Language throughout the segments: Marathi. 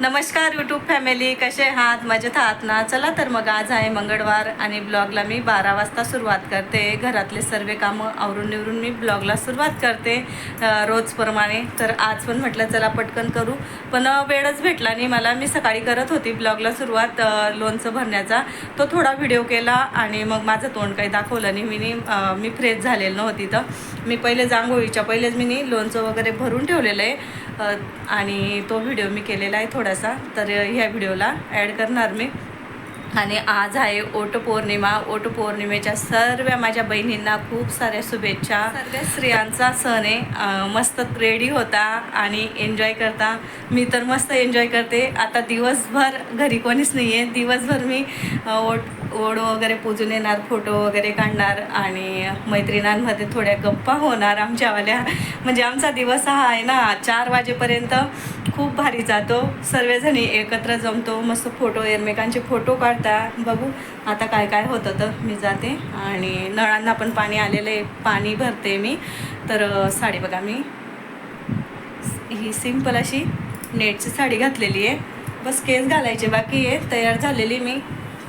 नमस्कार यूट्यूब फॅमिली कसे आहात? मजेत आहात ना? चला तर मग आज आहे मंगळवार आणि ब्लॉगला मी बारा वाजता सुरुवात करते. घरातले सर्व कामं आवरून निवरून मी ब्लॉगला सुरुवात करते रोजप्रमाणे तर आज पण म्हटलं चला पटकन करू. पण वेळच भेटला नाही मला. मी सकाळी करत होती ब्लॉगला सुरुवात लोणचं भरण्याचा. तो थोडा व्हिडिओ केला आणि मग माझं तोंड काही दाखवलं नाही. मी मी फ्रेश झालेलं नव्हती तर. मी पहिले जांघोळीच्या पहिलेच मी लोणचं वगैरे भरून ठेवलेलं आहे. आणि तो व्हिडिओ मी केलेला आहे थोडासा तर ह्या व्हिडिओला ॲड करणार मी. आणि आज आहे ओटपौर्णिमा. ओटपौर्णिमेच्या सर्व माझ्या बहिणींना खूप साऱ्या शुभेच्छा. सर्व स्त्रियांचा सण आहे. मस्त रेडी होता आणि एन्जॉय करता. मी तर मस्त एन्जॉय करते. आता दिवसभर घरी कोणीच नाही आहे दिवसभर मी ओट ओढ वगैरे पूजून येणार फोटो वगैरे काढणार आणि मैत्रिणांमध्ये थोड्या गप्पा होणार आमच्यावाल्या. म्हणजे आमचा दिवस हा आहे ना चार वाजेपर्यंत खूप भारी जातो. सर्वजणी एकत्र जमतो मस्त फोटो एकमेकांचे फोटो काढता. बघू आता काय काय होतं तर मी जाते. आणि नळांना पण पाणी आलेलं आहे पाणी भरते मी. तर साडी बघा मी. ही सिंपल अशी नेटची साडी घातलेली आहे. बस केस घालायचे बाकी आहे तयार झालेली मी.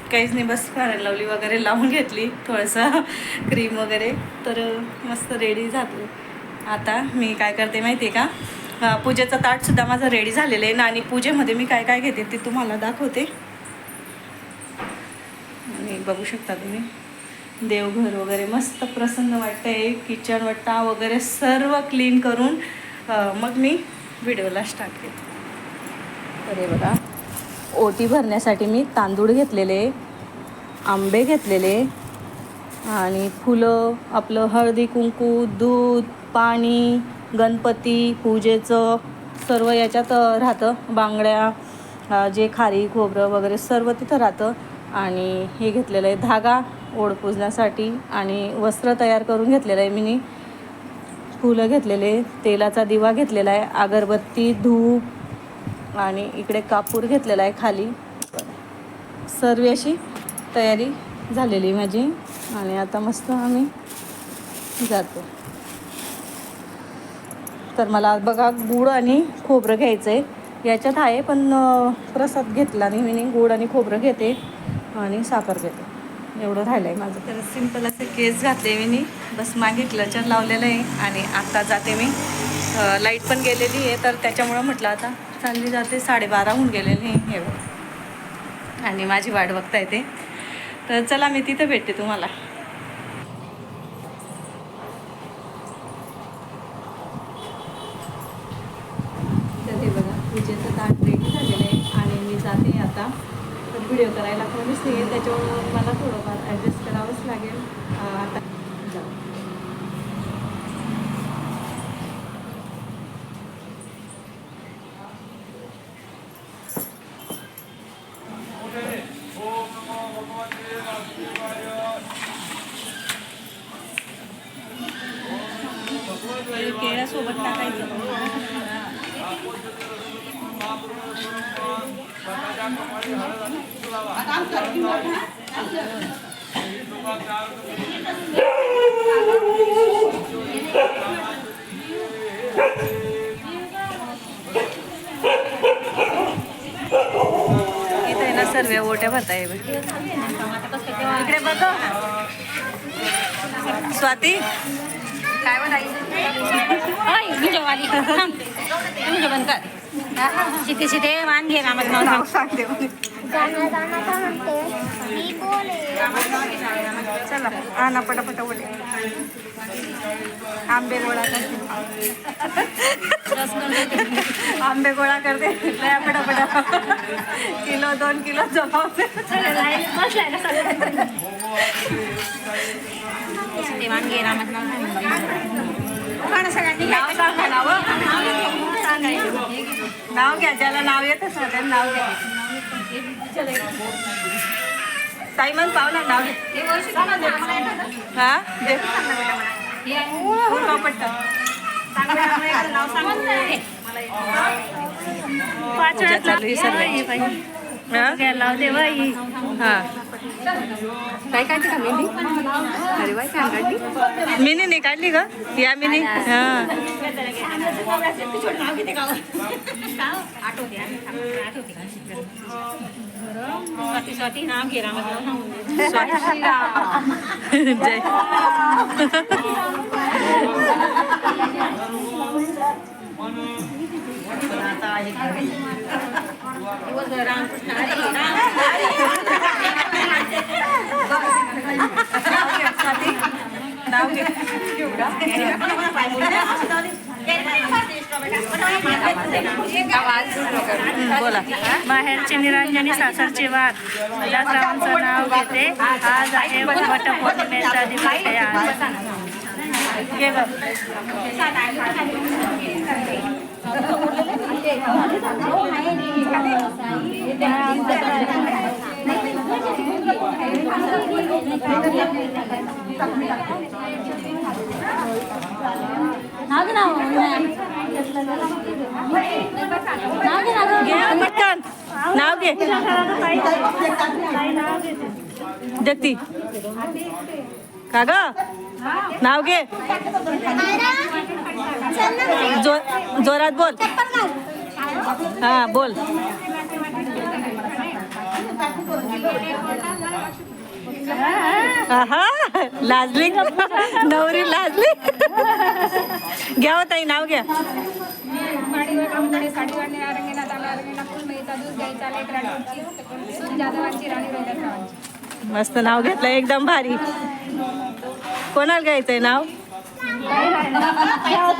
काहीच नाही बस फेअर लावली वगैरे लावून घेतली थोडंसं क्रीम वगैरे. तर मस्त रेडी झालो. आता मी काय करते माहिती आहे का पूजेचं ताटसुद्धा माझं रेडी झालेलं आहे. ना आणि पूजेमध्ये मी काय काय घेते ते तुम्हाला दाखवते. आणि बघू शकता तुम्ही. देवघर वगैरे मस्त प्रसन्न वाटतंय. किचन वट्टा वगैरे सर्व क्लीन करून मग मी व्हिडिओला स्टार्ट केलं तर बघा. ओटी भरण्यासाठी मी तांदूळ घेतलेले आंबे घेतलेले आणि फुलं आपलं हळदी कुंकू दूध पाणी गणपती पूजेचं सर्व याच्यात राहतं. बांगड्या जे खारी खोबरं वगैरे सर्व तिथं राहतं. आणि हे घेतलेलं आहे धागा ओढ पुजण्यासाठी आणि वस्त्र तयार करून घेतलेलं आहे मी फुलं घेतलेले तेलाचा दिवा घेतलेला आहे अगरबत्ती धूप आणि इकडे कापूर घेतलेला आहे खाली. सर्व अशी तयारी झालेली माझी. आणि आता मस्त आम्ही जातो. तर मला बघा गूळ आणि खोबरं घ्यायचं आहे याच्यात आहे पण प्रसाद घेतला नाही मी. गूळ आणि खोबरं घेते आणि साखर घेते. एवढं राहिलं आहे माझं. तर सिंपल असे केस घातले मी. बस मागितलं क्लचर लावलेलं आहे. आणि आता जाते मी. लाइट पण गेलेली आहे तर त्याच्यामुळं म्हटलं आता चालली जाते साडेबारा होऊन गेलेली आहे. हे बघ. आणि माझी वाट बघता येते तर चला मी तिथं भेटते तुम्हाला. तर हे बघा पूजेचं ताट रेडी झालेलं आहे आणि मी जाते आता. तर व्हिडिओ करायला कोणीच नाही आहे त्याच्यामुळं सर्व ओट्या भरताय इकडे बघ. स्वाती? काय शिते शिते मान घे रामाचं नाव सांगते गाणं गाणं का म्हणते मी बोले चला. आणा पटापटा बोले. आंबे गोळा करते. आंबे गोळा करते. लया पटापटा. किलो दोन किलो जमावते नाव गाणं सगळ्यांनी नाव सांगा नाव. नाव घ्या ज्याला नाव येतच ना त्याला नाव घ्या. ताई मग पाहुणा नाव घे हा हो, पटकन. पाच पूजा चालू आहे सर्व. हा? लावते बाई हा काय काढली का मेहंदी? अरे बाई छान काढली मिनी नाही काढली का या मिनी. हा. स्वाती जय. रामकृष्ण बोला. माहेरची निरंजनी सासरची वाद विलासरावांचं नाव घेते. आज आहे वट पौर्णिमेचा दिवस आहे. आज नाव घे जगती का ग नाव घे जो जोरात बोल। हा बोल। लाजली. नवरी लाजली. घ्या हो ताई नाव घ्या. मस्त नाव घेतलं एकदम भारी. कोणाला घ्यायचंय नाव? हो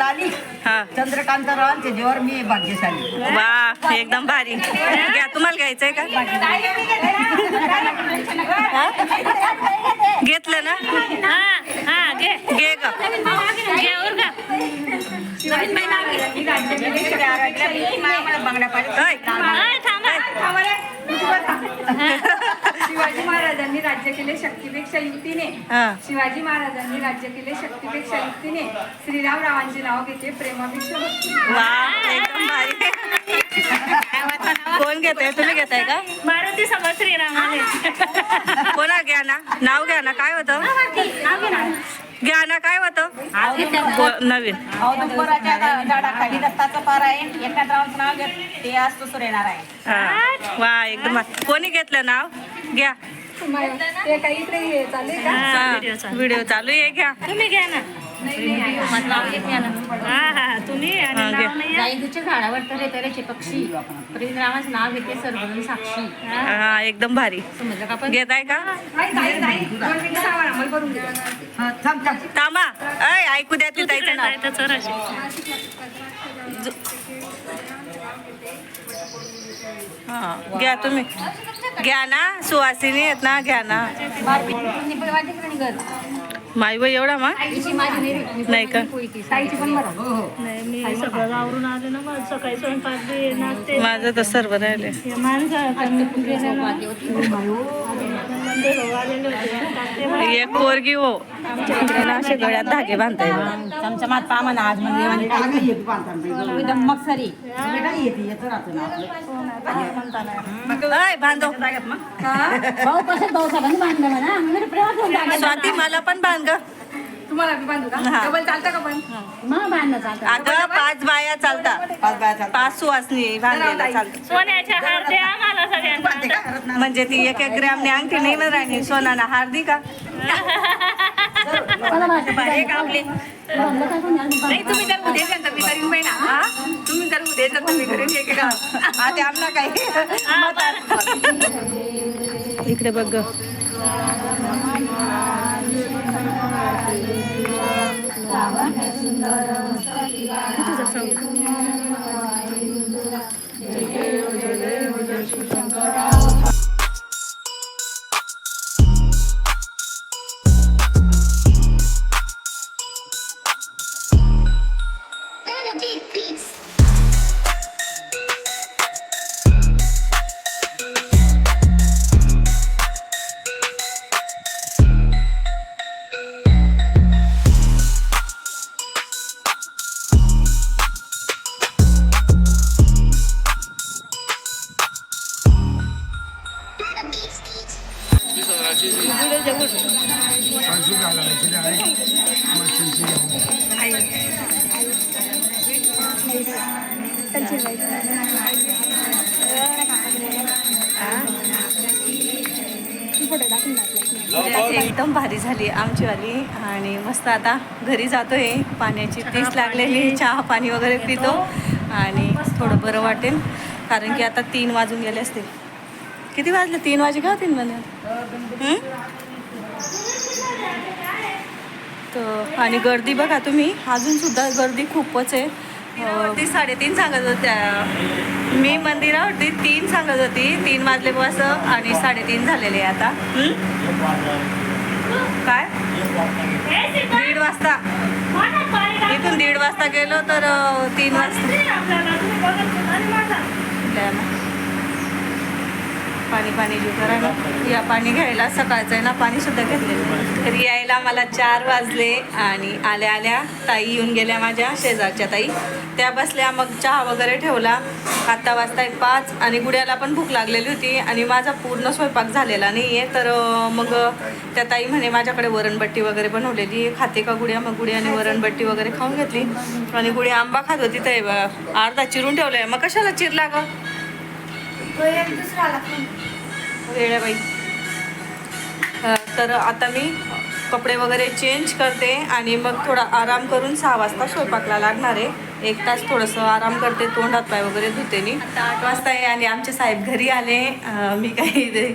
आली हा. चंद्रकांतरावांच्या जीवर मी भाग्यशाली. वा एकदम भारी. घ्या तुम्हाला घ्यायचंय का? हा? घेतलं ना? हा हा घे घे ग घे. हा, थांबा शिवाजी महाराजांनी राज्य केले शक्तीपेक्षा युक्तीने हा. शिवाजी महाराजांनी राज्य केले शक्तीपेक्षा युक्तीने श्रीराम रावांचे नाव घेते भारी. कोण घेताय? तुम्ही घेताय का? मारुती समोर श्रीरामाने कोणा घ्या ना? नाव घ्या ना. काय होतं? घ्या ना काय होतं? नवीन. औदुंबराच्या झाडाखाली दत्ताचं पार आहे. एकनाथरावांचं नाव घेत ते आज तो येणार आहे. वा एकदम. कोणी घेतलं नाव? घ्या. ते काही इकडे हे चालेल का? व्हिडिओ चालू. व्हिडिओ चालू आहे. घ्या. तुम्ही घ्या ना. हा तुम्ही. नाव झाडावर पक्षी नाव घेते सर्वजण साक्षी हा एकदम भारी घेत आहे घेताय का थांबा अय ऐकू द्या तू नाव हा घ्या तुम्ही घ्या ना सुवासिनी आहेत ना घ्या ना माई बाई एवढा मग नाही का? नाही मी सगळं आवरून आले ना मग सकाळी स्वयंपाक माझं तर सर्व राहिले. एक पोरगी हो. असे गळ्यात धागे बांधताय. चमचमात पामन आज म्हणजे? एकदम बांधव भाऊ कसं भाऊ साहेबांनी बांधलं म्हणा. म्हणजे स्वाती मला पण बांध ग. तुम्हाला बी बांधू का. डबल चालतं का पण? मग बांधलं चालतं. अगं पाच बाया चालतात पाच बाया चालतात. पाच सुवासनी बांधलेल्या चालतात. सोन्याच्या हार द्या आम्हाला सगळ्यांना. म्हणजे ती एक एक ग्रॅमने अंगठी नाही ना राणी सोनाना हार दी का? नाही तुम्ही जर उद्या मी करीन बाई ना तुम्ही जर उद्या मी करीन हे का आता आमना काही. इकडे बघ ग. સાવન સુંદર મસ્તકી વાળા જય જય एकदम भारी झाली आमचीवाली आणि मस्त आता घरी जातोय. पाण्याची तीस लागलेली चहा पाणी वगैरे पितो. आणि थोडं बरं वाटेल. कारण की आता तीन वाजून गेले असतील. किती वाजले? तीन वाजे का तीन वाजले? तर आणि गर्दी बघा तुम्ही. अजून सुद्धा गर्दी खूपच आहे. ती साडेतीन सांगत होत्या. मी मंदिरावरती तीन सांगत होती. तीन वाजले बस आणि साडेतीन झालेले आहे आता? काय? दीड वाजता. इथून दीड वाजता गेलो तर तीन वाजता. पाणी पाणी जीव करा ना या पाणी घ्यायला सकाळचं आहे ना पाणी सुद्धा घेतलेलं नाही. यायला मला चार वाजले आणि आल्या आल्या ताई येऊन गेल्या माझ्या शेजारच्या ताई. त्या बसल्या मग चहा वगैरे ठेवला. आत्ता वाजता एक पाच आणि गुड्याला पण भूक लागलेली होती आणि माझा पूर्ण स्वयंपाक झालेला नाही आहे तर मग त्या ताई म्हणे माझ्याकडे वरणबट्टी वगैरे बनवलेली खाते का गुड्या? मग गुड्याने वरणबट्टी वगैरे खाऊन घेतली. आणि गुड्या आंबा खात होती ते अर्धा चिरून ठेवलाय. मग कशाला चिरला गं? वेळाबाई तर आता मी कपडे वगैरे चेंज करते आणि मग थोडा आराम करून सहा वाजता स्वयंपाकला लागणार आहे. एक तास थोडंसं आराम करते तोंड हात पाय वगैरे धुते मी. आता आठ वाजता आहे. आणि आमचे साहेब घरी आले. मी काही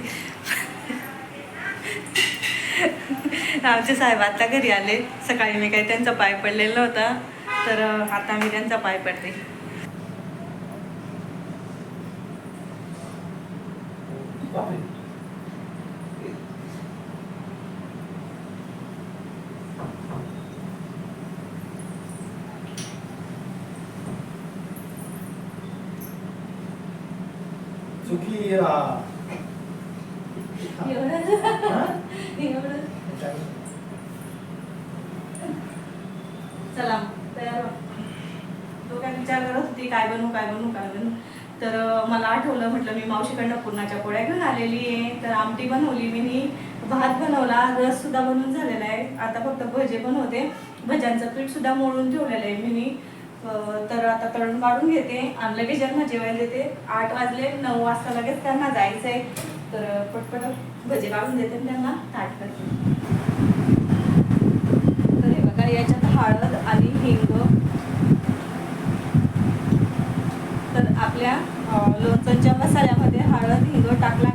आमचे साहेब आता घरी आले. सकाळी मी काही त्यांचा पाय पडलेला नव्हता. तर आता मी त्यांचा पाय पडते. सुखीरा चला तयार तो काय विचार करत होती काय बनवू काय बनवू काय बनवू? तर मला आठवलं म्हटलं मी मावशीकडनं पुरणाच्या पोळ्या घेऊन आलेली आहे. तर आमटी बनवली मी भात बनवला रस सुद्धा बनवून झालेला आहे. आता फक्त भजे बनवते. भज्यांचं पीठ सुद्धा मोडून ठेवलेलं आहे मी. तर आता तळून काढून घेते. आणि लगेच ज्यांना जेवायला देते. आठ वाजले नऊ वाजता लगेच त्यांना जायचं आहे तर पटपट भजे काढून देते आणि त्यांना ताट करते. तर हे बघा याच्यात हळद आणि हिंग तर आपल्या अं, मसाल्यामध्ये हळद हिंग टाकला